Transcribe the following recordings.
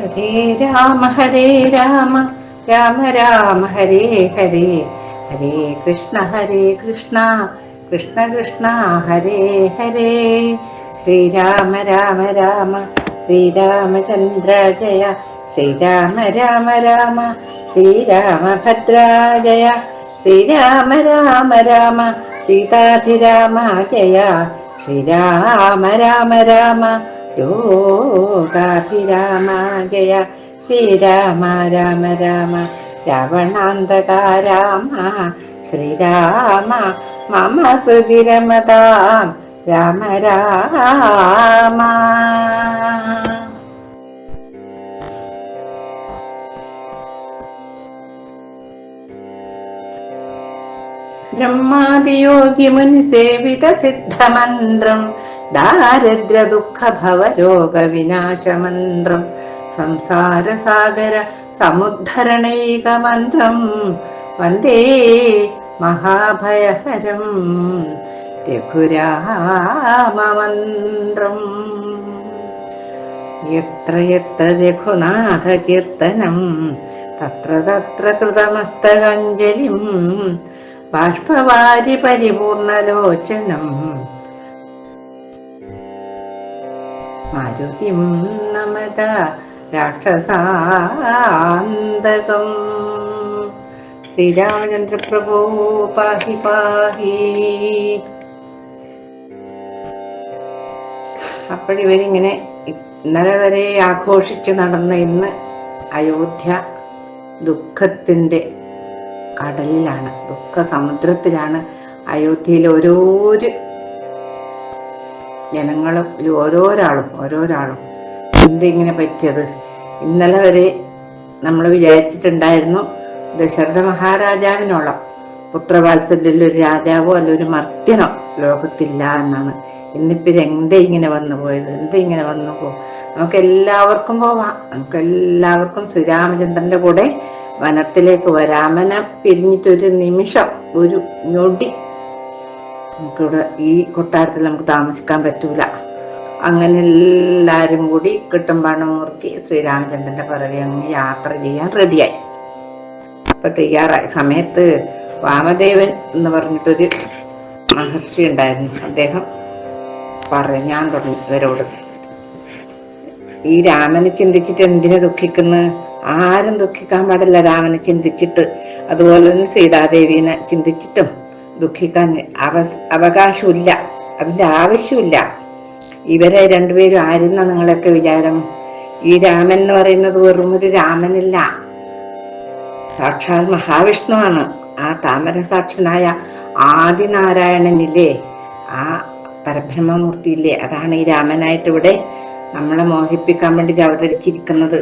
ഹരേ രാമ ഹരേ രാമ രാമ രാമ ഹരേ ഹരേ. ഹരേ കൃഷ്ണ ഹരേ കൃഷ്ണ കൃഷ്ണ കൃഷ്ണ ഹരേ ഹരേ. ശ്രീരാമ രാമ രാമ ശ്രീരാമചന്ദ്ര ജയ ശ്രീരാമ രാമ രാമ ശ്രീരാമഭദ്രാജയ ശ്രീരാമ രാമ രാമ സീതാഭിരാമ ജയ ശ്രീരാമ രാമ രാമ भिरामा जय श्रीराम राम राम रावणान्दकारम श्रीराम मम सुधिरमतां राम राम। ब्रह्मादियोगिमुनिसेवितसिद्धमन्त्रम् ബ്രഹ്മാദിയോഗി മുനിസേവിത സിദ്ധമന്ത്രം ദാരിദ്ര്യ ദുഃഖ ഭവരോഗ വിനാശമന്ത്രം സംസാരസാഗര സമുദ്ധരണൈക മന്ത്രം വന്ദേ മഹാഭയഹരം രഘുരാമമന്ത്രം. എത്ര എത്ര രഘുനാഥ കീർത്തനം തത്ര തത്ര കൃതമസ്തകഞ്ജലിം ബാഷ്പവാരി പരിപൂർണലോചനം മാരുതിം നമത രാക്ഷസാന്തകം. ശ്രീരാമചന്ദ്ര പ്രഭോ പാഹി പാഹി. അപ്പോഴിവരിങ്ങനെ ഇന്നലെ വരെ ആഘോഷിച്ച് നടന്ന ഇന്ന് അയോധ്യ ദുഃഖത്തിന്റെ കടലിലാണ് ദുഃഖ സമുദ്രത്തിലാണ് അയോധ്യയിലെ ഓരോരു ജനങ്ങളും ഓരോരാളും ഓരോരാളും. എന്തിങ്ങനെ പറ്റിയത്? ഇന്നലെ വരെ നമ്മൾ വിചാരിച്ചിട്ടുണ്ടായിരുന്നു ദശരഥ മഹാരാജാവിനോളം പുത്രവാത്സല്യം ഒരു രാജാവോ അല്ല ഒരു മർത്യനോ ലോകത്തില്ല എന്നാണ്. ഇന്നിപ്പോ എന്തേ ഇങ്ങനെ വന്നു പോയത്? എന്തേ ഇങ്ങനെ വന്നു പോ? നമുക്ക് എല്ലാവർക്കും പോവാം. നമുക്ക് എല്ലാവർക്കും ശ്രീരാമചന്ദ്രന്റെ കൂടെ വനത്തിലേക്ക് വരാമന പിരിഞ്ഞിട്ടൊരു നിമിഷം ഒരു ഞൊടി നമുക്കിവിടെ ഈ കൊട്ടാരത്തിൽ നമുക്ക് താമസിക്കാൻ പറ്റൂല. അങ്ങനെ എല്ലാവരും കൂടി കിട്ടുമ്പാണ് മുറുക്കി ശ്രീരാമചന്ദ്രന്റെ പിറകെ അങ്ങ് യാത്ര ചെയ്യാൻ റെഡിയായി. അപ്പൊ തയ്യാറായി. സമയത്ത് വാമദേവൻ എന്ന് പറഞ്ഞിട്ടൊരു മഹർഷി ഉണ്ടായിരുന്നു. അദ്ദേഹം പറയാൻ തുടങ്ങി ഇവരോട്. ഈ രാമനെ ചിന്തിച്ചിട്ട് എന്തിനു ദുഃഖിക്കുന്നു? ആരും ദുഃഖിക്കാൻ പാടില്ല രാമനെ ചിന്തിച്ചിട്ട്. അതുപോലെ തന്നെ സീതാദേവിനെ ചിന്തിച്ചിട്ടും ദുഃഖിക്കാൻ അവ അവകാശമില്ല. അതിന്റെ ആവശ്യമില്ല. ഇവരെ രണ്ടുപേരും ആരുന്ന നിങ്ങളൊക്കെ വിചാരം? ഈ രാമൻ എന്ന് പറയുന്നത് വെറും ഒരു രാമനില്ല. സാക്ഷാൽ മഹാവിഷ്ണുവാണ് ആ താമര സാക്ഷനായ ആദിനാരായണനില്ലേ? ആ പരബ്രഹ്മമൂർത്തിയില്ലേ? അതാണ് ഈ രാമനായിട്ട് ഇവിടെ നമ്മളെ മോഹിപ്പിക്കാൻ വേണ്ടി അവതരിച്ചിരിക്കുന്നത്.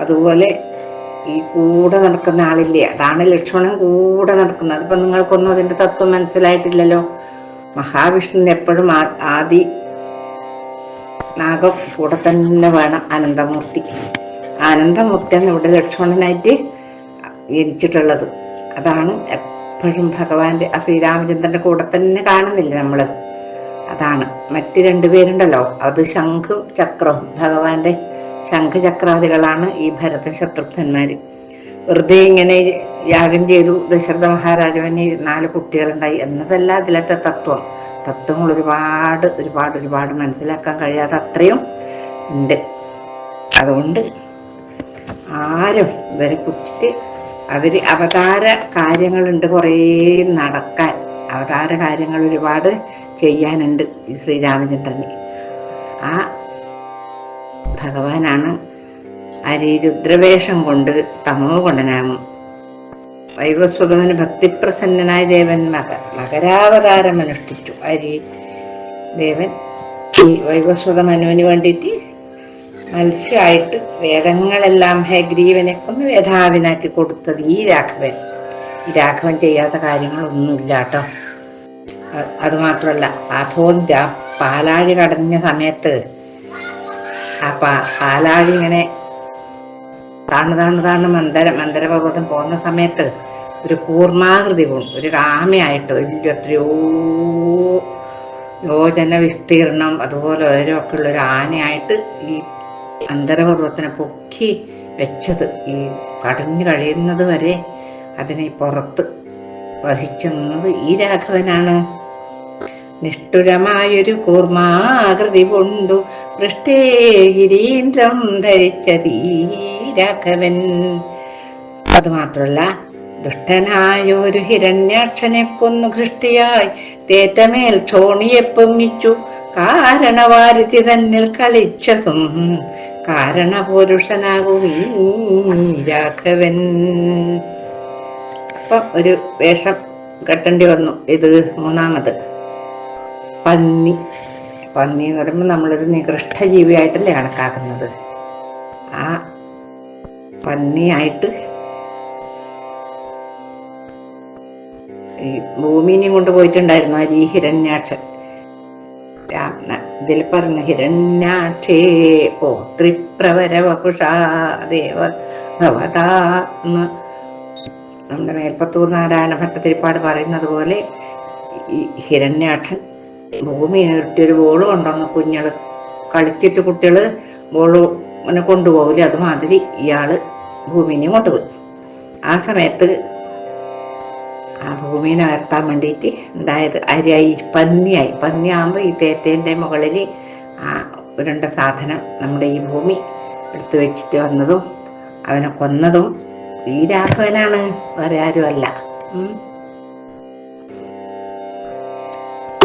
അതുപോലെ ഈ കൂടെ നടക്കുന്ന ആളില്ലേ? അതാണ് ലക്ഷ്മണൻ കൂടെ നടക്കുന്നത്. അതിപ്പോ നിങ്ങൾക്കൊന്നും അതിന്റെ തത്വം മനസ്സിലായിട്ടില്ലല്ലോ? മഹാവിഷ്ണുവിന് എപ്പോഴും ആദി നാഗം കൂടെ തന്നെ വേണം. അനന്തമൂർത്തി. ആനന്ദമൂർത്തിയാണ് ഇവിടെ ലക്ഷ്മണനായിട്ട് ജനിച്ചിട്ടുള്ളത്. അതാണ് എപ്പോഴും ഭഗവാന്റെ ശ്രീരാമചന്ദ്രന്റെ കൂടെ തന്നെ കാണുന്നില്ല നമ്മൾ? അതാണ്. മറ്റ് രണ്ടുപേരുണ്ടല്ലോ. അത് ശംഖും ചക്രവും. ഭഗവാന്റെ ശംഖചക്രാദികളാണ് ഈ ഭരത ശത്രുഘ്നന്മാര്. വെറുതെ ഇങ്ങനെ യാഗം ചെയ്തു ദശരഥ മഹാരാജാവിന് നാല് കുട്ടികളുണ്ടായി എന്നതല്ല അതിലത്തെ തത്വം. തത്വങ്ങൾ ഒരുപാട് ഒരുപാട് ഒരുപാട് മനസ്സിലാക്കാൻ കഴിയാതെ അത്രയും ഉണ്ട്. അതുകൊണ്ട് ആരും ഇവരെ കുറിച്ചിട്ട് അവർ അവതാര കാര്യങ്ങളുണ്ട് കുറേ നടക്കാൻ. അവതാര കാര്യങ്ങൾ ഒരുപാട് ചെയ്യാനുണ്ട് ഈ ശ്രീരാമചന്ദ്രന്. ആ ഭഗവാനാണ് അരിരുദ്രവേഷം കൊണ്ട് തമോ കൊണ്ടനാമം. വൈവസ്വതമന് ഭക്തിപ്രസന്നനായ ദേവൻ മക മകരാവതാരം അനുഷ്ഠിച്ചു. അരി ദേവൻ ഈ വൈവസ്വത മനുവിന് വേണ്ടിയിട്ട് മത്സ്യമായിട്ട് വേദങ്ങളെല്ലാം ഹൈഗ്രീവനെ കൊന്ന് വേധാവിനാക്കി കൊടുത്തത് ഈ രാഘവൻ. ഈ രാഘവൻ ചെയ്യാത്ത കാര്യങ്ങളൊന്നുമില്ല കേട്ടോ അതുമാത്രമല്ല അധോദ്യ പാലാഴി കടഞ്ഞ സമയത്ത് ആ ആലാഴി ഇങ്ങനെ താണു താണു താണു മന്ദര മന്ദരപർവതം പോകുന്ന സമയത്ത് ഒരു കൂർമാകൃതി പോകും. ഒരു രാമയായിട്ട് വലിയ എത്രയോ യോജന വിസ്തീർണം അതുപോലെ ഓരോക്കെ ഉള്ള ഒരു ആനയായിട്ട് ഈ അന്തരപർവത്തിനെ പൊക്കി വെച്ചത്. ഈ കടഞ്ഞു കഴിയുന്നത് വരെ അതിനെ പുറത്ത് വഹിച്ചു നിന്നത് ഈ രാഘവനാണ്. നിഷ്ഠുരമായൊരു കൂർമാകൃതി കൊണ്ടു പൃഷ്ഠേഗിരീന്ദ്രം ധരിച്ചതീ രാഘവൻ അതുമാത്രമല്ല ദുഷ്ടനായൊരു ഹിരണ്യാക്ഷനെ കൊന്നു ഘൃഷ്ടിയായി തേറ്റമേൽ ക്ഷോണിയെ പൊങ്ങിച്ചു. കാരണവാരിധി തന്നിൽ കളിച്ചതും കാരണപുരുഷനാകുകീ രാഘവൻ. അപ്പം ഒരു വേഷം കെട്ടേണ്ടി വന്നു. ഇത് മൂന്നാമത്. പന്നി. പന്നി എന്ന് പറയുമ്പോൾ നമ്മളൊരു നികൃഷ്ട ജീവിയായിട്ടല്ലേ കണക്കാക്കുന്നത്. ആ പന്നിയായിട്ട് ഈ ഭൂമിനെയും കൊണ്ട് പോയിട്ടുണ്ടായിരുന്നു ഈ ഹിരണ്യാക്ഷൻ. ഇതിൽ പറഞ്ഞ ഹിരണ്യാക്ഷേ ഓ ത്രിപ്രവര ദേവ ഭവതാ എന്ന് നമ്മുടെ മേൽപ്പത്തൂർ നാരായണ ഭട്ടത്തിരിപ്പാട് പറയുന്നത് പോലെ ഈ ഹിരണ്യാക്ഷൻ ഭൂമി ഇട്ടൊരു ബോൾ കൊണ്ടുവന്ന് കുഞ്ഞുങ്ങൾ കളിച്ചിട്ട് കുട്ടികൾ ബോൾ ഇങ്ങനെ കൊണ്ടുപോകില്ല അതുമാതിരി ഇയാൾ ഭൂമിനെ കൊണ്ടുപോയി ആ സമയത്ത് ആ ഭൂമിനെ ഉയർത്താൻ വേണ്ടിയിട്ട് ഉണ്ടായത് അരിയായി പന്നിയായി. പന്നിയാകുമ്പോൾ ഈ തേത്തേന്റെ മുകളിൽ ആ ഉരുണ്ട സാധനം നമ്മുടെ ഈ ഭൂമി എടുത്തു വെച്ചിട്ട് വന്നതും അവനെ കൊന്നതും ഈ രാഘവനാണ്. വേറെ ആരുമല്ല.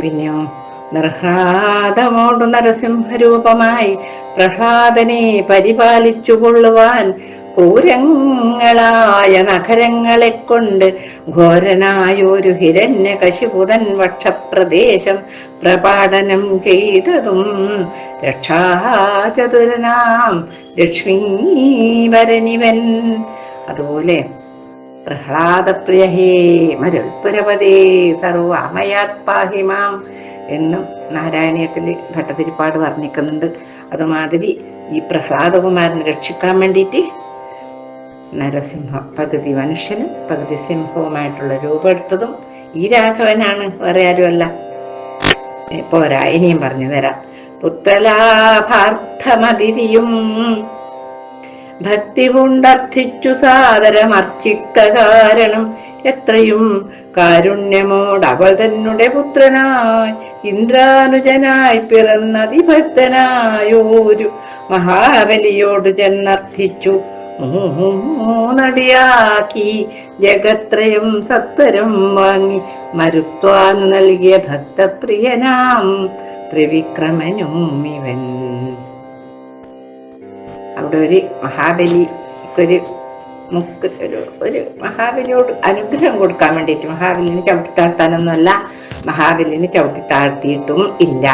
പിന്നെയോ നിർഹ്ലാദമോടു നരസിംഹരൂപമായി പ്രഹ്ലാദനെ പരിപാലിച്ചു കൊള്ളുവാൻ ക്രൂരങ്ങളായ നഗരങ്ങളെ കൊണ്ട് ഘോരനായൊരു ഹിരണ്യ കശിപുതൻ വക്ഷപ്രദേശം പ്രപാടനം ചെയ്തതും രക്ഷാചതുരനാം ലക്ഷ്മീവരനിവൻ. അതുപോലെ പ്രഹ്ലാദപ്രിയ ഹേ മരുൾപുരപതേ സർവാമയാത് പാഹി മാം എന്നും നാരായണീയത്തിൽ ഭട്ടതിരിപ്പാട് വർണിക്കുന്നുണ്ട്. അതുമാതിരി ഈ പ്രഹ്ലാദകുമാരനെ രക്ഷിക്കാൻ വേണ്ടിയിട്ട് നരസിംഹ പകുതി മനുഷ്യനും പകുതി സിംഹവുമായിട്ടുള്ള രൂപമെടുത്തതും ഈ രാഘവനാണ്. വേറെ ആരുമല്ല. പോരാ ഇനിയും പറഞ്ഞു തരാം. പുത്തലാഭാർത്ഥമതിരിയും ഭക്തി കൊണ്ടർത്ഥിച്ചു സാദരമർച്ചിക്ക കാരണം എത്രയും കാരുണ്യമോട് അവൾ തന്നെ പുത്രനായി ഇന്ദ്രാനുജനായി പിറന്നതിഭക്തനായോരു മഹാബലിയോട് ചെന്നർത്ഥിച്ചു. മൂന്നടിയാക്കി ജഗത്രയം സത്വരം വാങ്ങി മരുത്വാൻ നൽകിയ ഭക്തപ്രിയനാം ത്രിവിക്രമനും ഇവൻ. അവിടെ ഒരു മഹാബലി ഒരു മുക്ക് ഒരു ഒരു മഹാബലിയോട് അനുഗ്രഹം കൊടുക്കാൻ വേണ്ടിയിട്ട് മഹാബലിനെ ചവിട്ടി താഴ്ത്താനൊന്നുമല്ല മഹാബലിനെ ചവിട്ടി താഴ്ത്തിയിട്ടും ഇല്ല.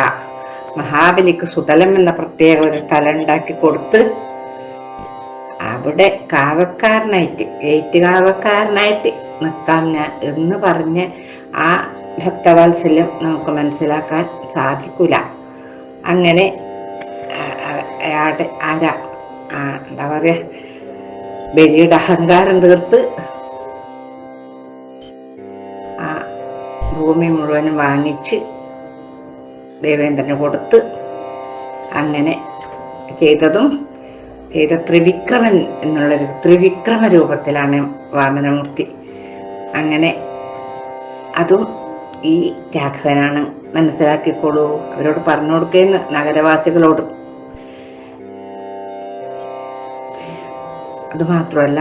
മഹാബലിക്ക് സുതലം എന്ന പ്രത്യേക ഒരു സ്ഥലം ഉണ്ടാക്കി കൊടുത്ത് അവിടെ കാവക്കാരനായിട്ട് ഗേറ്റ് കാവക്കാരനായിട്ട് നിൽക്കാം ഞാൻ എന്ന് പറഞ്ഞ് ആ ഭക്തവാത്സല്യം നമുക്ക് മനസ്സിലാക്കാൻ സാധിക്കില്ല അങ്ങനെ അയാളുടെ ആരാ എന്താ പറയാ? ബലിയുടെ അഹങ്കാരം തീർത്ത് ആ ഭൂമി മുഴുവനും വാങ്ങിച്ച് ദേവേന്ദ്രന് കൊടുത്ത് അങ്ങനെ ചെയ്തതും ചെയ്ത ത്രിവിക്രമൻ എന്നുള്ളൊരു ത്രിവിക്രമ രൂപത്തിലാണ് വാമനമൂർത്തി. അങ്ങനെ അതും ഈ രാഘവനാണ് മനസ്സിലാക്കിക്കോളൂ. അവരോട് പറഞ്ഞു കൊടുക്കേന്ന് നഗരവാസികളോട്. അതുമാത്രമല്ല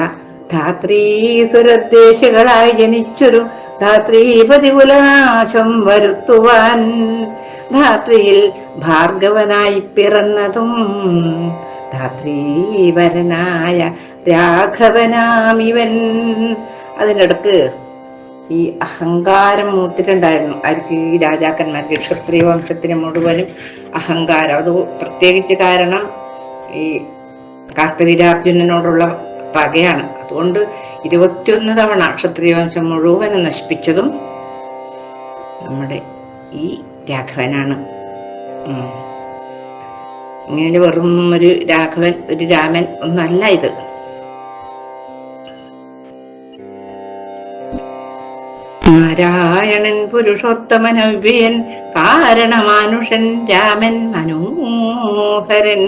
ധാത്രീസുരദ്വേഷികളായി ജനിച്ചൊരു ധാത്രീ വരുത്തുവാൻ ധാത്രിയിൽ ഭാർഗവനായി പിറന്നതും ധാത്രീവരനായ രാഘവനാമിവൻ അതിനിടക്ക് ഈ അഹങ്കാരം മൂത്തിട്ടുണ്ടായിരുന്നു. ആർക്ക് ഈ രാജാക്കന്മാർക്ക് ക്ഷത്രിയ വംശത്തിന് മുഴുവനും അഹങ്കാരം. അത് പ്രത്യേകിച്ച് കാരണം ഈ കാർത്തവീരാർജുനനോടുള്ള പകയാണ്. അതുകൊണ്ട് ഇരുപത്തിയൊന്ന് തവണ ക്ഷത്രിയ വംശം മുഴുവനും നശിപ്പിച്ചതും നമ്മുടെ ഈ രാഘവനാണ്. ഇങ്ങനെ വെറും ഒരു രാഘവൻ ഒരു രാമൻ ഒന്നല്ല ഇത്. നാരായണൻ പുരുഷോത്തമൻ അവ്യയൻ കാരണമാനുഷൻ രാമൻ മനോഹരൻ.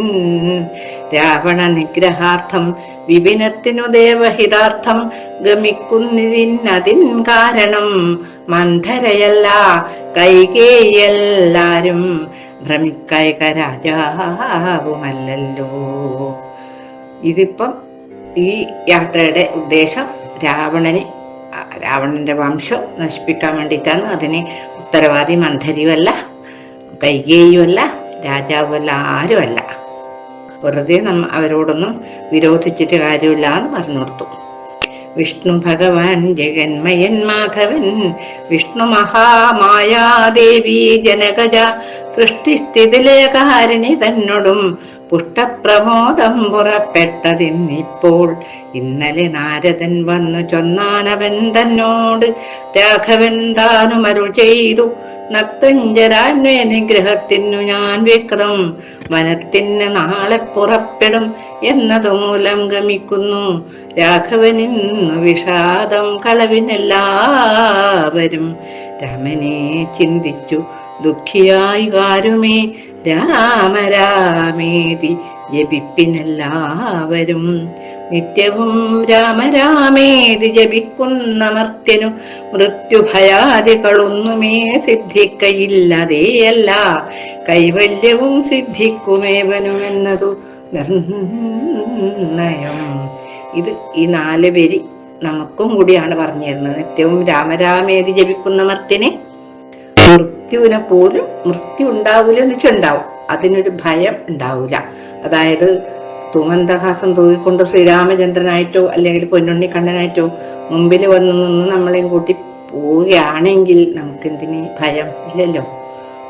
രാവണ നിഗ്രഹാർത്ഥം വിപിനത്തിനു ദേവഹിതാർത്ഥം ഗമിക്കുന്നതിനതിൻ കാരണം മന്ധരയല്ല കൈകേയെല്ലാരും ഭ്രമിക്കൈക രാജാവുമല്ലല്ലോ. ഇതിപ്പം ഈ യാത്രയുടെ ഉദ്ദേശം രാവണനെ രാവണന്റെ വംശം നശിപ്പിക്കാൻ വേണ്ടിയിട്ടാണ്. അതിന് ഉത്തരവാദി മന്ധരിയുമല്ല കൈകേയുമല്ല രാജാവുമല്ല ആരുമല്ല. വെറുതെ നമ്മ അവരോടൊന്നും വിരോധിച്ചിട്ട് കാര്യമില്ല എന്ന് പറഞ്ഞു കൊടുത്തു വിഷ്ണു ഭഗവാൻ ജഗന്മയൻ മാധവൻ വിഷ്ണു മഹാമായാദേവി ജനകജ സൃഷ്ടിസ്ഥിതിലേകാരിണി തന്നോടും പുഷ്ടപ്രമോദം പുറപ്പെട്ടതിന്നിപ്പോൾ ഇന്നലെ നാരദൻ വന്നു ചൊന്നാനവൻ തന്നോട് രാഘവൻ താനും ചെയ്തു. നക്തഞ്ചരാന്വേ നിഗ്രഹത്തിനു ഞാൻ വിക്രം വനത്തിന് നാളെ പുറപ്പെടും എന്നതു മൂലം ഗമിക്കുന്നു. രാഘവനിന്നു വിഷാദം കളവിനെല്ലാവരും. രാമനെ ചിന്തിച്ചു ദുഃഖിയായി കാരുമേ രാമരാമേതി ജപിപ്പിനെല്ലാവരും നിത്യവും രാമരാമേതി ജപിക്കുന്നമർത്യനു മൃത്യുഭയാദികളൊന്നുമേ സിദ്ധിക്കയില്ലതേയല്ല. കൈവല്യവും സിദ്ധിക്കുമേവനുമെന്നതു നിർണയം ഇത് ഈ നാല് പേര് നമുക്കും കൂടിയാണ് പറഞ്ഞു തരുന്നത് നിത്യവും രാമരാമേതി ജപിക്കുന്ന മർത്യനെ മൃത്യുവിനെ പോലും മൃത്യു ഉണ്ടാവില്ല എന്ന് വെച്ചുണ്ടാവും അതിനൊരു ഭയം ഉണ്ടാവില്ല അതായത് തുമന്തഹാസം തൂക്കിക്കൊണ്ട് ശ്രീരാമചന്ദ്രനായിട്ടോ അല്ലെങ്കിൽ പൊന്നുണ്ണി കണ്ണനായിട്ടോ മുമ്പിൽ വന്നു നിന്ന് നമ്മളെയും കൂട്ടി പോവുകയാണെങ്കിൽ നമുക്കെന്തിന് ഭയം ഇല്ലല്ലോ.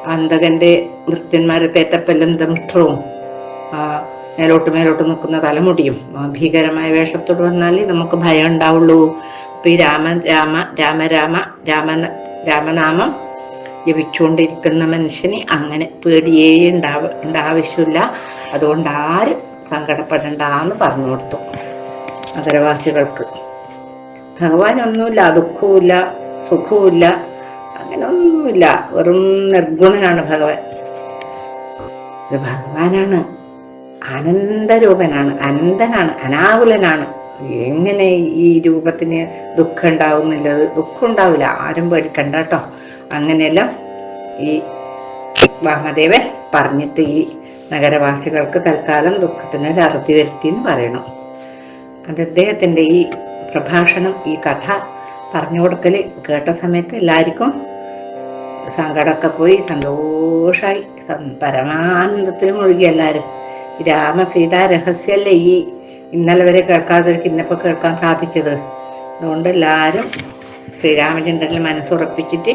അന്തകന്റെ നൃത്യന്മാരെ തേറ്റപ്പെല്ലാം ദംഷ്ട്രവും മേലോട്ട് മേലോട്ട് നിൽക്കുന്ന തലമുടിയും ഭീകരമായ വേഷത്തോട് വന്നാൽ നമുക്ക് ഭയം ഉണ്ടാവുള്ളൂ. അപ്പൊ ഈ രാമ രാമ രാമ രാമ രാമ രാമനാമം ജപിച്ചുകൊണ്ടിരിക്കുന്ന മനുഷ്യന് അങ്ങനെ പേടിയേ ഉണ്ടാവ ഉണ്ടാവശ്യമില്ല. അതുകൊണ്ട് ആരും സങ്കടപ്പെടണ്ട എന്ന് പറഞ്ഞു കൊടുത്തു നഗരവാസികൾക്ക്. ഭഗവാൻ ഒന്നുമില്ല ദുഃഖവുമില്ല സുഖവുമില്ല അങ്ങനെ ഒന്നുമില്ല വെറും നിർഗുണനാണ് ഭഗവാൻ. ഇത് ഭഗവാനാണ്. ആനന്ദരൂപനാണ് അനന്തനാണ് അനാകുലനാണ്. എങ്ങനെ ഈ രൂപത്തിന് ദുഃഖം ഉണ്ടാവുന്നില്ലത്? ദുഃഖം ഉണ്ടാവില്ല. ആരും പേടിക്കണ്ട കേട്ടോ. അങ്ങനെയെല്ലാം ഈ വാമദേവൻ പറഞ്ഞിട്ട് ഈ നഗരവാസികൾക്ക് തൽക്കാലം ദുഃഖത്തിന് ഒരു അറുതി വരുത്തി എന്ന് പറയണം. അത് അദ്ദേഹത്തിന്റെ ഈ പ്രഭാഷണം ഈ കഥ പറഞ്ഞു കൊടുക്കൽ കേട്ട സമയത്ത് എല്ലാവർക്കും സങ്കടമൊക്കെ പോയി സന്തോഷമായി പരമാനന്ദത്തിൽ മുഴുകി എല്ലാവരും. രാമസീതാ രഹസ്യമല്ലേ ഈ ഇന്നലെ വരെ കേൾക്കാതെ ഇന്നിപ്പോൾ കേൾക്കാൻ സാധിച്ചത്? അതുകൊണ്ട് എല്ലാരും ശ്രീരാമചന്ദ്രനിൽ മനസ്സുറപ്പിച്ചിട്ട്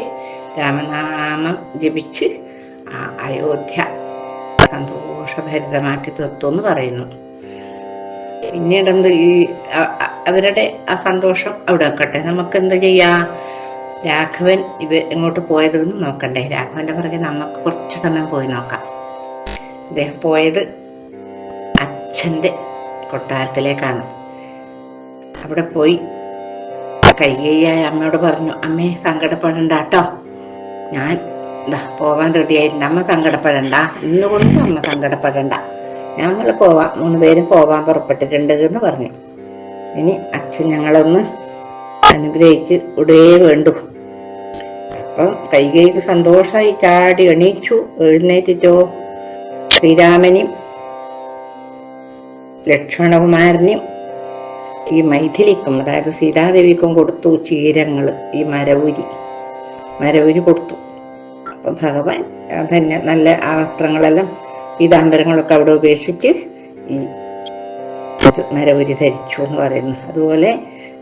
രാമനാമം ജപിച്ച് ആ അയോധ്യ സന്തോഷഭരിതമാക്കി തീർത്തു എന്ന് പറയുന്നു പിന്നീട് എന്ത് ഈ അവരുടെ ആ സന്തോഷം അവിടെ വെക്കട്ടെ. നമുക്ക് എന്ത് ചെയ്യാ? രാഘവൻ ഇവ എങ്ങോട്ട് പോയത് എന്ന് നോക്കണ്ടേ? രാഘവന്റെ പുറകെ നമുക്ക് കുറച്ച് സമയം പോയി നോക്കാം. അദ്ദേഹം പോയത് അച്ഛന്റെ കൊട്ടാരത്തിലേക്കാണ്. അവിടെ പോയി കയ്യായി അമ്മയോട് പറഞ്ഞു അമ്മേ സങ്കടപ്പെടണ്ട കേട്ടോ. ഞാൻ എന്താ പോവാൻ റെഡിയായിട്ടുണ്ട് അമ്മ സങ്കടപ്പെടണ്ട. ഇന്നുകൊണ്ട് അമ്മ സങ്കടപ്പെടണ്ട. ഞങ്ങൾ പോവാം മൂന്ന് പേരും പോവാൻ പുറപ്പെട്ടിട്ടുണ്ട് എന്ന് പറഞ്ഞു. ഇനി അച്ഛൻ ഞങ്ങളൊന്ന് അനുഗ്രഹിച്ച് ഉടേ വേണ്ടു. അപ്പം കൈകൈക്ക് സന്തോഷമായി ചാടി എണീച്ചു എഴുന്നേറ്റിട്ടോ. ശ്രീരാമനെയും ലക്ഷ്മണകുമാരനെയും ഈ മൈഥിലിക്കും അതായത് സീതാദേവിക്കും കൊടുത്തു ചീരങ്ങൾ ഈ മരവുരി. മരവുരി കൊടുത്തു. അപ്പൊ ഭഗവാൻ തന്നെ നല്ല ആ വസ്ത്രങ്ങളെല്ലാം പീതാംബരങ്ങളൊക്കെ അവിടെ ഉപേക്ഷിച്ച് ഈ മരവുരി ധരിച്ചു എന്ന് പറയുന്നു. അതുപോലെ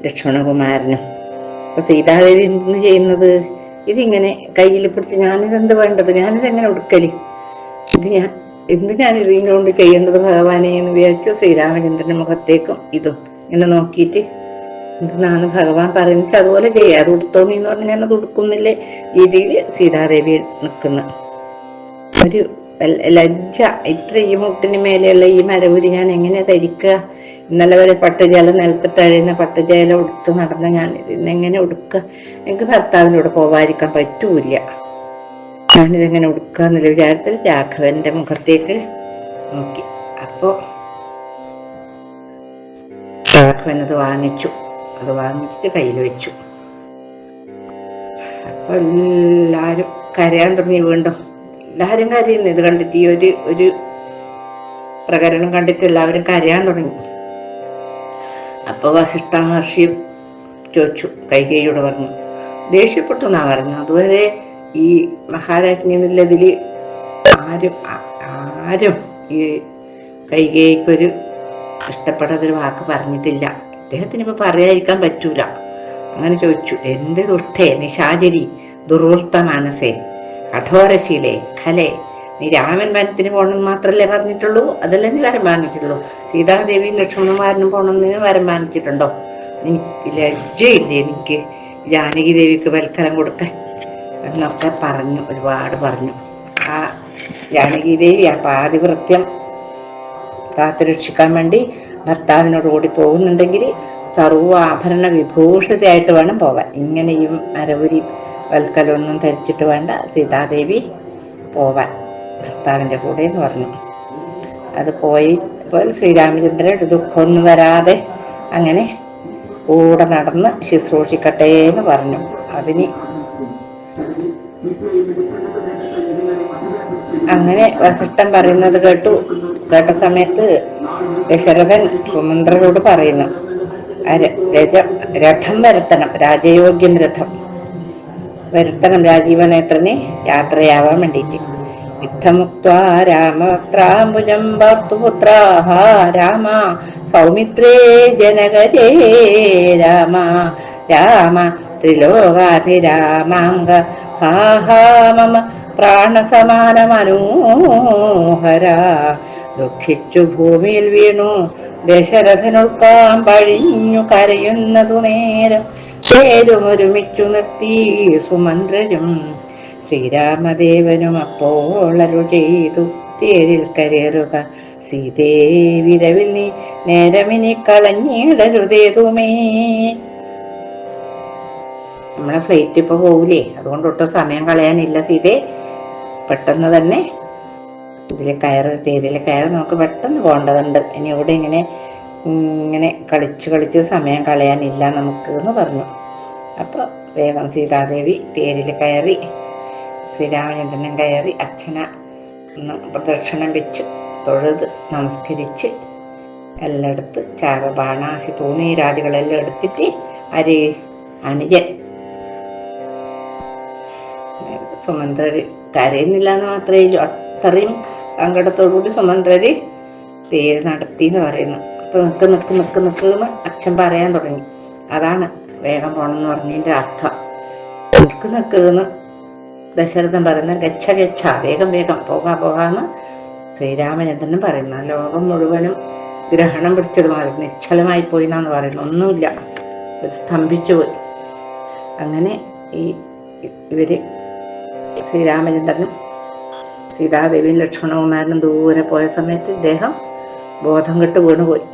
ലക്ഷ്മണകുമാരനും. അപ്പൊ സീതാദേവി എന്ത് ചെയ്യുന്നത്? ഇതിങ്ങനെ കയ്യിൽ പിടിച്ച് ഞാനിതെന്ത് വേണ്ടത്? ഞാനിത് എങ്ങനെ ഉടുക്കൽ? ഇത് ഞാൻ എന്ത് ഞാൻ ഇതിനോണ്ട് ചെയ്യേണ്ടത് ഭഗവാനെ എന്ന് വിചാരിച്ചു ശ്രീരാമചന്ദ്രന്റെ മുഖത്തേക്കും ഇതും ഇങ്ങനെ നോക്കിയിട്ട് എന്തിനാണ് ഭഗവാൻ പറയുന്നത്. അതുപോലെ ചെയ്യാം. അത് ഉടുത്തോ എന്ന് പറഞ്ഞാൽ അത് ഉടുക്കുന്നില്ല. രീതിയിൽ സീതാദേവി നിൽക്കുന്നു ഒരു ലജ്ജ. ഇത്ര ഈ മുട്ടിന് മേലെയുള്ള ഈ മരവുരി ഞാൻ എങ്ങനെ ധരിക്കുക? ഇന്നലെ വരെ പട്ടുജാല നിലത്തിട്ട് അഴിയുന്ന പട്ടുജാല ഉടുത്ത് നടന്ന ഞാൻ ഇന്നെങ്ങനെ ഉടുക്കുക? എനിക്ക് ഭർത്താവിനോട് പോവാതിരിക്കാൻ പറ്റൂല ഞാനിതെങ്ങനെ ഉടുക്കുക എന്നുള്ള വിചാരത്തിൽ രാഘവന്റെ മുഖത്തേക്ക് നോക്കി. അപ്പോ രാഘവൻ അത് വാങ്ങിച്ചു. അത് വാങ്ങിച്ചിട്ട് കയ്യിൽ വെച്ചു. അപ്പൊ എല്ലാരും കരയാൻ തുടങ്ങി വീണ്ടും. എല്ലാരും കരയുന്നു. ഇത് കണ്ടിട്ട് ഈ ഒരു ഒരു പ്രകരണം കണ്ടിട്ട് എല്ലാവരും കരയാൻ തുടങ്ങി. അപ്പൊ വസിഷ്ഠ മഹർഷി ചോദിച്ചു കൈകേയോട് പറഞ്ഞു ദേഷ്യപ്പെട്ടു എന്നാ പറഞ്ഞു അതുവരെ ഈ മഹാരാജ്ഞി എന്നുള്ളതിൽ ആരും ആരും ഈ കൈകേയിക്കൊരു ഇഷ്ടപ്പെടാത്തൊരു വാക്ക് പറഞ്ഞിട്ടില്ല. അദ്ദേഹത്തിന് ഇപ്പൊ പറയാതിരിക്കാൻ പറ്റൂല. അങ്ങനെ ചോദിച്ചു എന്ത് ദുഷ്ടേ നിശാചരി ദുർവൃത്ത മാനസേ കഠോരശീലേ ഖലേ. നീ രാമൻ വനത്തിന് പോകണമെന്ന് മാത്രല്ലേ പറഞ്ഞിട്ടുള്ളൂ? അതല്ലേ നീ വരം വാങ്ങിച്ചിട്ടുള്ളൂ? സീതാദേവിയും ലക്ഷ്മണന്മാരനും പോകണമെന്ന് വരം വാങ്ങിച്ചിട്ടുണ്ടോ? എനിക്ക് ലജ്ജയില്ലേ എനിക്ക് ജാനകി ദേവിക്ക് വൽക്കരം കൊടുക്കാൻ? എന്നൊക്കെ പറഞ്ഞു ഒരുപാട് പറഞ്ഞു. ആ ജാനകി ദേവി ആ പാതിവൃത്യം കാത്തുരക്ഷിക്കാൻ വേണ്ടി ഭർത്താവിനോട് ഓടി പോകുന്നുണ്ടെങ്കിൽ സർവ ആഭരണ വിഭൂഷിതയായിട്ട് വേണം പോവാൻ. ഇങ്ങനെയും അരവുരി വൽക്കലൊന്നും ധരിച്ചിട്ട് വേണ്ട സീതാദേവി പോവാൻ ഭർത്താവിന്റെ കൂടെ എന്ന് പറഞ്ഞു. അത് പോയി ഇപ്പോൾ ശ്രീരാമചന്ദ്രൻ ദുഃഖമൊന്നും വരാതെ അങ്ങനെ കൂടെ നടന്ന് ശുശ്രൂഷിക്കട്ടെ എന്ന് പറഞ്ഞു. അതിന് അങ്ങനെ വസിഷ്ഠൻ പറയുന്നത് കേട്ടു. കേട്ട സമയത്ത് ദശരഥൻ സുമന്ത്രരോട് പറയുന്നു രഥം വരുത്തണം രാജയോഗ്യം രഥം വരുത്തണം രാജീവനേത്രന് യാത്രയാവാൻ വേണ്ടിയിട്ട് യുദ്ധമുക്വാ രാമവക്രാംബുജം ഭർത്തുപുത്രാഹ രാമ സൗമിത്രേ ജനകജേ രാമ രാമ ത്രിലോകാഭിരാമാംഗ ഹാ ഹാ മമ പ്രാണസമാന മനോഹര ദുഃഖിച്ചു ഭൂമിയിൽ വീണു. ദശരഥനുൾക്കാൻ പഴിഞ്ഞു കരയുന്നതു നേരം. ശേരും ഒരുമിച്ചു നിർത്തി സുമന്ത്രരും ശ്രീരാമദേവനും അപ്പോൾ അരു ചെയ്തു. തേരിൽ കരേറുക സീതേ വിരവിൽ നീ നേരമിനി കളഞ്ഞിടരുതേതുമേ. നമ്മളെ ഫ്ലൈറ്റ് ഇപ്പൊ പോകൂലേ അതുകൊണ്ട് ഒട്ടും സമയം കളയാനില്ല സീതേ. പെട്ടെന്ന് തന്നെ ഇതിൽ കയറ് തേരിൽ കയറ് നമുക്ക് പെട്ടെന്ന് പോകേണ്ടതുണ്ട്. ഇനി ഇവിടെ ഇങ്ങനെ ഇങ്ങനെ കളിച്ച് കളിച്ച് സമയം കളയാനില്ല നമുക്ക് എന്ന് പറഞ്ഞു. അപ്പോൾ വേഗം സീതാദേവി തേരിൽ കയറി ശ്രീരാമചന്ദ്രനും കയറി അച്ഛന പ്രദക്ഷിണം വെച്ച് തൊഴുത് നമസ്കരിച്ച് എല്ലാം എടുത്ത് ചാക ബാണാസി തൂണീരാദികളെല്ലാം എടുത്തിട്ട് അരി അനുജൻ സുമന്ത്രർ കരയുന്നില്ല എന്ന് മാത്രമേ അത്രയും സങ്കടത്തോടുകൂടി സുമന്ത്രര് തേര് നടത്തി എന്ന് പറയുന്നു. അപ്പൊ നിക്ക് നിക്ക് നിക്ക് നിക്ക് എന്ന് അച്ഛൻ പറയാൻ തുടങ്ങി. അതാണ് വേഗം പോണം എന്ന് പറഞ്ഞതിന്റെ അർത്ഥം. നിക്ക് നിക്ക് എന്ന് ദശരഥൻ പറയുന്ന ഗച്ഛ ഗച്ഛ വേഗം വേഗം പോകാ പോകാന്ന് ശ്രീരാമചന്ദ്രനും പറയുന്നു. ലോകം മുഴുവനും ഗ്രഹണം പിടിച്ചത് മാറി നിശ്ചലമായി പോയി എന്നാണ് പറയുന്നത് ഒന്നുമില്ല സ്തംഭിച്ചു പോയി. അങ്ങനെ ഈ ഇവർ ശ്രീരാമചന്ദ്രനും സീതാദേവിയും ലക്ഷ്മണകുമാരനും ദൂരെ പോയ സമയത്ത് ഇദ്ദേഹം ബോധം കെട്ട് വീണുപോയി.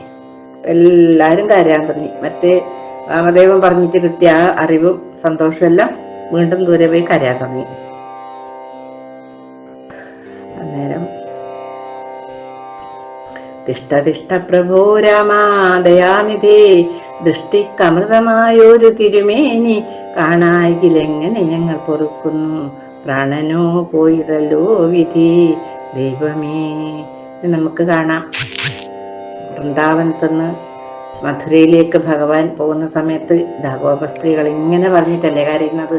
എല്ലാവരും കരയാൻ തുടങ്ങി മറ്റേ വാമദേവൻ പറഞ്ഞിട്ട് കിട്ടിയ ആ അറിവും സന്തോഷവും എല്ലാം വീണ്ടും ദൂരെ പോയി കരയാൻ തുടങ്ങി അന്നേരം തിഷ്ടതിഷ്ട പ്രഭോ രാമാദയാനിധേ ദൃഷ്ടിക്കമൃതമായൊരു തിരുമേനി കാണായിലെങ്ങനെ ഞങ്ങൾ പൊറുക്കുന്നു. പ്രാണനോ പോയിതല്ലോ വിധി. ദൈവമേ. നമുക്ക് കാണാം. വൃന്ദാവനത്തുനിന്ന് മധുരയിലേക്ക് ഭഗവാൻ പോകുന്ന സമയത്ത് ദാഗോപ സ്ത്രീകൾ ഇങ്ങനെ പറഞ്ഞിട്ടല്ലേ കരയുന്നത്?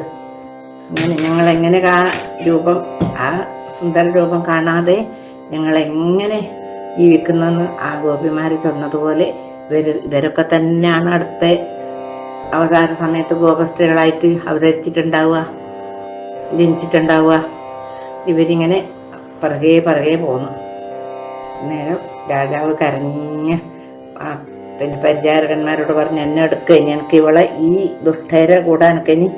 അങ്ങനെ ഞങ്ങൾ എങ്ങനെ ആ രൂപം ആ സുന്ദര രൂപം കാണാതെ ഞങ്ങൾ എങ്ങനെ ജീവിക്കുന്നെന്ന് ആ ഗോപിമാര് ചൊന്നതുപോലെ ഇവർ ഇവരൊക്കെ തന്നെയാണ് അടുത്ത അവതാര സമയത്ത് ഗോപസ്ത്രീകളായിട്ട് അവതരിച്ചിട്ടുണ്ടാവുക. ജനിച്ചിട്ടുണ്ടാവുക. ഇവരിങ്ങനെ പിറകെ പിറകെ പോന്നു നേരം രാജാവ് കരഞ്ഞ് പിന്നെ പരിചാരകന്മാരോട് പറഞ്ഞു എന്നെ എടുക്കുക എനിക്ക് ഇവളെ ഈ ദുഷ്ടേരെ കൂടെ എനിക്ക് ഇനി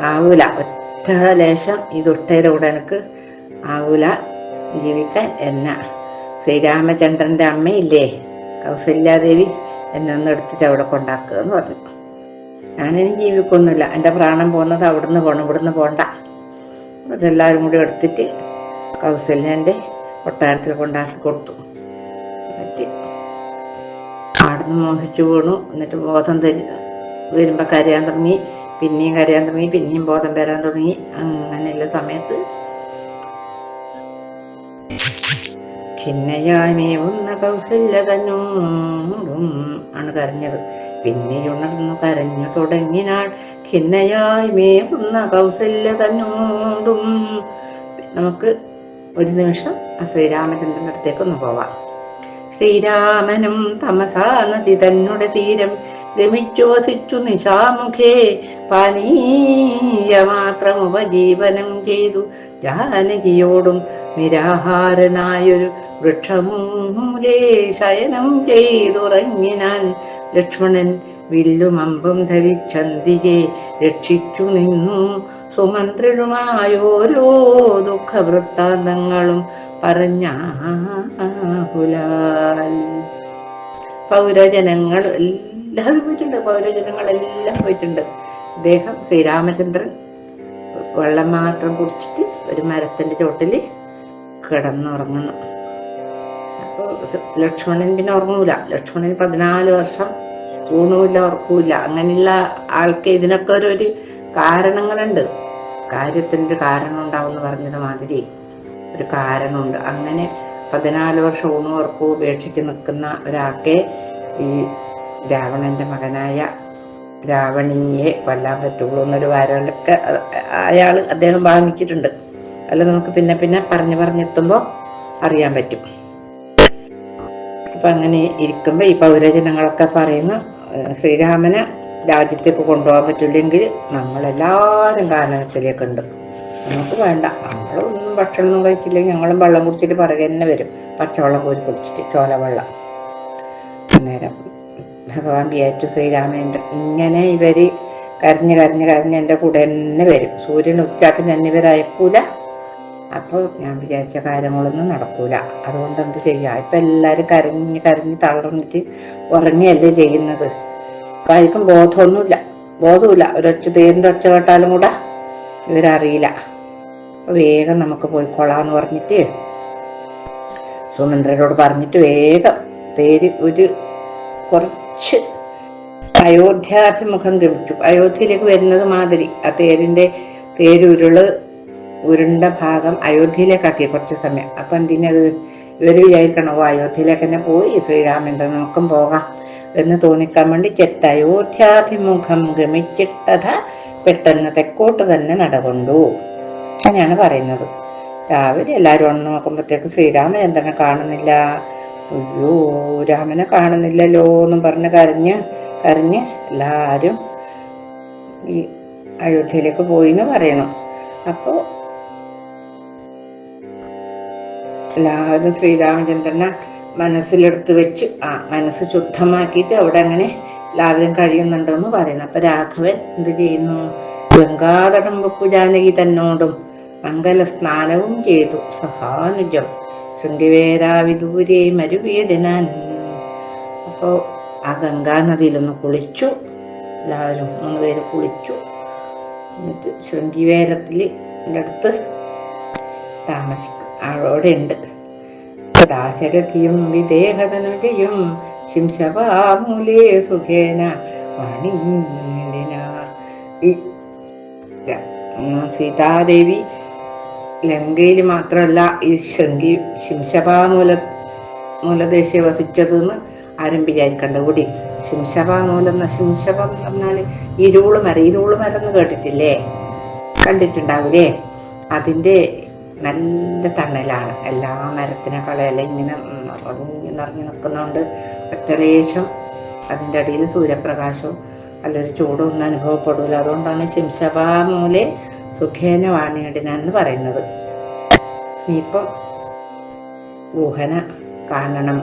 ആവൂല. ഒറ്റ ലേശം ഈ ദുഷ്ടേരെ കൂടെ എനിക്ക് ആവൂല. ജീവിക്കാൻ എന്ന. ശ്രീരാമചന്ദ്രന്റെ അമ്മയില്ലേ? കൗസല്യാദേവി എന്നെ ഒന്ന് എടുത്തിട്ട് അവിടെ കൊണ്ടാക്കുക എന്ന് പറഞ്ഞു. ഞാനിനി ജീവിക്കൊന്നുമില്ല. എന്റെ പ്രാണം പോകുന്നത് അവിടുന്ന് പോകണം ഇവിടുന്ന് പോണ്ട. ഇതെല്ലാവരും കൂടി എടുത്തിട്ട് കൗസല്യന്റെ കൊട്ടാരത്തിൽ കൊണ്ടാക്കി കൊടുത്തു. എന്നിട്ട് ആടുന്ന് മോഹിച്ചു വീണു. എന്നിട്ട് ബോധം തരി വരുമ്പോൾ കരയാൻ തുടങ്ങി. പിന്നെയും കരയാൻ തുടങ്ങി. പിന്നെയും ബോധം വരാൻ തുടങ്ങി. അങ്ങനെയുള്ള സമയത്ത് മേവുന്ന കൗസല്യ തന്നോടും ആണ് കരഞ്ഞത്. പിന്നെ ഉണർന്നു കരഞ്ഞു തുടങ്ങിനാൾ ഖിന്നയായി മേകുന്ന കൗസല്യ തന്നോടും. നമുക്ക് ഒരു നിമിഷം ആ ശ്രീരാമചന്ദ്രന്റെ അടുത്തേക്ക് ഒന്ന് പോവാം. ശ്രീരാമനും തമസാ നദി തന്നുടെ തീരം രമിച്ചു വസിച്ചു നിശാമുഖേ. പാനീയ മാത്രം ഉപജീവനം ചെയ്തു. ജാനകിയോടും നിരാഹാരനായൊരു വൃക്ഷമൂലേ ശയനം ചെയ്തുറങ്ങിനാൻ ലക്ഷ്മണൻ വില്ലും അമ്പും ധരിച്ചന്തികെ രക്ഷിച്ചു നിന്നു. സുമന്ത്രനുമായോരോ ദുഃഖവൃത്താന്തങ്ങളും പറഞ്ഞാഹുലാൽ പൗരജനങ്ങൾ എല്ലാവരും പോയിട്ടുണ്ട്. പൗരജനങ്ങളെല്ലാം പോയിട്ടുണ്ട്. അദ്ദേഹം ശ്രീരാമചന്ദ്രൻ. വെള്ളം മാത്രം കുടിച്ചിട്ട് ഒരു മരത്തിന്റെ ചോട്ടിൽ കിടന്നുറങ്ങുന്നു. അപ്പോൾ ലക്ഷ്മണൻ പിന്നെ ഉറങ്ങൂല. ലക്ഷ്മണൻ പതിനാല് വർഷം. ഊണുമില്ല ഉറക്കൂല അങ്ങനെയുള്ള ആൾക്ക് ഇതിനൊക്കെ ഒരു കാരണങ്ങളുണ്ട്. കാര്യത്തിന്റെ കാരണം ഉണ്ടാവും എന്ന് പറഞ്ഞത് മാതിരി ഒരു കാരണമുണ്ട്. അങ്ങനെ പതിനാല് വർഷം ഊണും ഉറക്കവും ഉപേക്ഷിച്ച് നിൽക്കുന്ന ഒരാൾക്ക് ഈ രാവണന്റെ മകനായ രാവണിയെ കൊല്ലാൻ പറ്റുള്ളൂ എന്നൊരു വാരമൊക്കെ അയാൾ അദ്ദേഹം വാങ്ങിച്ചിട്ടുണ്ട്. അല്ല നമുക്ക് പിന്നെ പിന്നെ പറഞ്ഞു പറഞ്ഞെത്തുമ്പോൾ അറിയാൻ പറ്റും. അപ്പൊ അങ്ങനെ ഇരിക്കുമ്പോൾ ഈ പൗരജനങ്ങളൊക്കെ പറയുന്നു ശ്രീരാമനെ രാജ്യത്തേക്ക് കൊണ്ടുപോകാൻ പറ്റില്ലെങ്കിൽ നമ്മളെല്ലാവരും കാനനത്തിലേക്കുണ്ട് നമുക്ക് വേണ്ട. നമ്മളൊന്നും ഭക്ഷണമൊന്നും കഴിച്ചില്ലെങ്കിൽ ഞങ്ങളും വെള്ളം കുടിച്ചിട്ട് പിറകെ തന്നെ വരും. പച്ചവെള്ളം കോരി കുടിച്ചിട്ട് ചോലവെള്ളം അന്നേരം ഭഗവാൻ വിചാരിച്ചു ശ്രീരാമേന്ദ്രൻ ഇങ്ങനെ ഇവർ കരഞ്ഞ് കരഞ്ഞ് കരഞ്ഞ് എന്റെ കൂടെ തന്നെ വരും. സൂര്യൻ ഉച്ചാക്കി തന്നെ ഇവരയക്കൂല. അപ്പോൾ ഞാൻ വിചാരിച്ച കാര്യങ്ങളൊന്നും നടക്കൂല. അതുകൊണ്ട് എന്ത് ചെയ്യാം? ഇപ്പൊ എല്ലാരും കരഞ്ഞ് കരഞ്ഞ് തളർന്നിട്ട് ഉറങ്ങിയല്ലേ ചെയ്യുന്നത്? അപ്പൊ ആർക്കും ബോധമൊന്നുമില്ല. ബോധമില്ല ഒരൊറ്റ തേരിന്റെ ഒച്ച കേട്ടാലും കൂടെ ഇവരറിയില്ല. വേഗം നമുക്ക് പോയിക്കൊള്ളാന്ന് പറഞ്ഞിട്ട് സുമന്ത്രനോട് പറഞ്ഞിട്ട് വേഗം തേര് ഒരു കുറച്ച് അയോധ്യാഭിമുഖം ഗമിച്ചു. അയോധ്യയിലേക്ക് വരുന്നത് മാതിരി ആ തേരിന്റെ തേരുരുൾ ഉരുണ്ട ഭാഗം അയോധ്യയിലേക്കാക്കി കുറച്ച് സമയം. അപ്പൊ എന്തിനത് ഇവർ വിചാരിക്കണം ഓ അയോധ്യയിലേക്ക് തന്നെ പോയി ശ്രീരാമേന്ദ്രൻ നമുക്കും പോകാം എന്ന് തോന്നിക്കാൻ വേണ്ടി ചെത്ത അയോധ്യാഭിമുഖം ഗമിച്ചിട്ടത പെട്ടെന്ന് തെക്കോട്ട് തന്നെ നടകൊണ്ടു. അങ്ങനെയാണ് പറയുന്നത്. രാവിലെ എല്ലാരും ഒന്ന് നോക്കുമ്പോഴത്തേക്ക് ശ്രീരാമചന്ദ്രനെ കാണുന്നില്ല. അയ്യോ രാമനെ കാണുന്നില്ലല്ലോ എന്നും പറഞ്ഞ് കരഞ്ഞ് കരഞ്ഞ് എല്ലാരും ഈ അയോധ്യയിലേക്ക് പോയി എന്ന് പറയണം. അപ്പോ എല്ലാവരും ശ്രീരാമചന്ദ്രനെ മനസ്സിലെടുത്ത് വെച്ച് ആ മനസ്സ് ശുദ്ധമാക്കിയിട്ട് അവിടെ അങ്ങനെ എല്ലാവരും കഴിയുന്നുണ്ടെന്ന് പറയുന്നു. അപ്പൊ രാഘവൻ എന്ത് ചെയ്യുന്നു? ഗംഗാതടം വെപ്പു ജാനകി തന്നോടും മംഗല സ്നാനവും ചെയ്തു. സഹാനുജം ശൃംഗിവേരാവിദൂരെ മരുവീടിനാൻ. അപ്പോ ആ ഗംഗാ നദിയിലൊന്ന് കുളിച്ചു. എല്ലാവരും മൂന്ന് പേര് കുളിച്ചു. എന്നിട്ട് ശൃംഗിവേരത്തിൽ അടുത്ത് താമസിക്കും. അവിടെ ഉണ്ട് ദാശരഥിയും വിദേഹതനുജയും ശിംശവാമൂലേ സുഖേന സീതാദേവി ലങ്കയിൽ മാത്രമല്ല ഈ ശൃംഗി ശിംശപാമൂല മൂലദേശിയെ വസിച്ചതെന്ന് ആരും വിചാരിക്കണ്ട കൂടി ശിംശപാമൂലം ശിംശപം എന്ന് പറഞ്ഞാൽ ഇരുൾ മരം കേട്ടിട്ടില്ലേ? കണ്ടിട്ടുണ്ടാവില്ലേ? അതിന്റെ നല്ല തണലാണ്. എല്ലാ മരത്തിനേക്കാളും ഇല ഇങ്ങനെ നിറഞ്ഞു നിറഞ്ഞു നിൽക്കുന്നതുകൊണ്ട് ഒറ്റലേശം അതിന്റെ അടിയിൽ സൂര്യപ്രകാശവും അല്ലൊരു ചൂടൊന്നും അനുഭവപ്പെടില്ല അതുകൊണ്ടാണ് ശിംശപാമൂലെ സുഖേന വാണിയിടിനെന്ന് പറയുന്നത്. ഇനിയിപ്പം ഗുഹന കാണണം.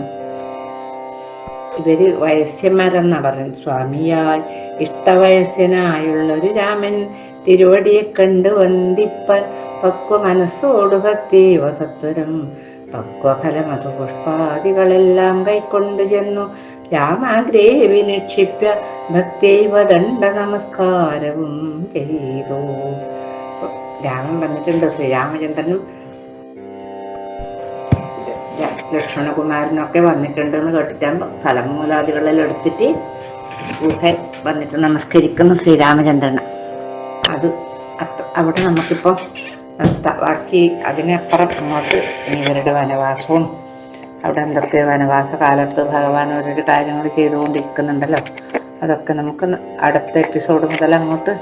ഇവർ വയസ്യന്മാരെന്നാ പറയുന്നത്. സ്വാമിയായി ഇഷ്ടവയസ്യനായുള്ളൊരു രാമൻ തിരുവടിയെ കണ്ട് വന്ദിപ്പൻ പക്വ മനസ്സോട് ഭക്തിവ തത്വരം. പക്വഫലമതു പുഷ്പാദികളെല്ലാം കൈക്കൊണ്ടു ചെന്നു. രാമാഗ്രേവി നിക്ഷിപ്യ ഭക്തൈവ ദണ്ഡ നമസ്കാരവും ചെയ്തു. രാമൻ വന്നിട്ടുണ്ട് ശ്രീരാമചന്ദ്രനും. ലക്ഷ്മണകുമാരനൊക്കെ വന്നിട്ടുണ്ട് എന്ന് കേട്ടിച്ചാൽ ഫലം ഫലമൂലാദികളെല്ലാം എടുത്തിട്ട് ഗുഹ വന്നിട്ട് നമസ്കരിക്കുന്നു ശ്രീരാമചന്ദ്രൻ അത് അവിടെ നമുക്കിപ്പോൾ നിർത്താം ബാക്കി അതിനപ്പുറം അങ്ങോട്ട് ഇവരുടെ വനവാസവും അവിടെ എന്തൊക്കെ വനവാസ കാലത്ത് ഭഗവാൻ ഓരോരോ കാര്യങ്ങൾ ചെയ്തുകൊണ്ടിരിക്കുന്നുണ്ടല്ലോ. അതൊക്കെ നമുക്ക് അടുത്ത എപ്പിസോഡ് മുതൽ അങ്ങോട്ട്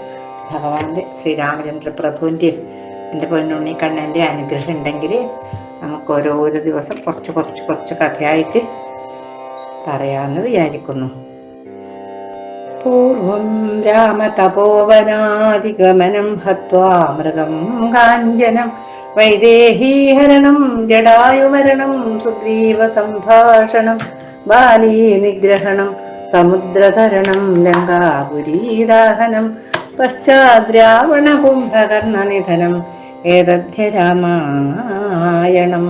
ഭഗവാന്റെ ശ്രീരാമചന്ദ്ര പ്രഭുവിന്റെയും എന്റെ പൊന്നുണ്ണി കണ്ണന്റെ അനുഗ്രഹം ഉണ്ടെങ്കിൽ നമുക്ക് ഓരോരോ ദിവസം കുറച്ച് കുറച്ച് കുറച്ച് കഥയായിട്ട് പറയാമെന്ന് വിചാരിക്കുന്നു. പൂർവം രാമതപോവനാദിഗമനം ഹത്വാ മൃഗം കാഞ്ചനം വൈദേഹീഹരണം ജടായുമരണം സുഗ്രീവ സംഭാഷണം ബാലീ നിഗ്രഹണം സമുദ്രതരണം ലങ്കാപുരീദാഹനം പശ്ചാദ്രാവണ കുംഭകർണനിധനം ഏതധ്യ രാമായണം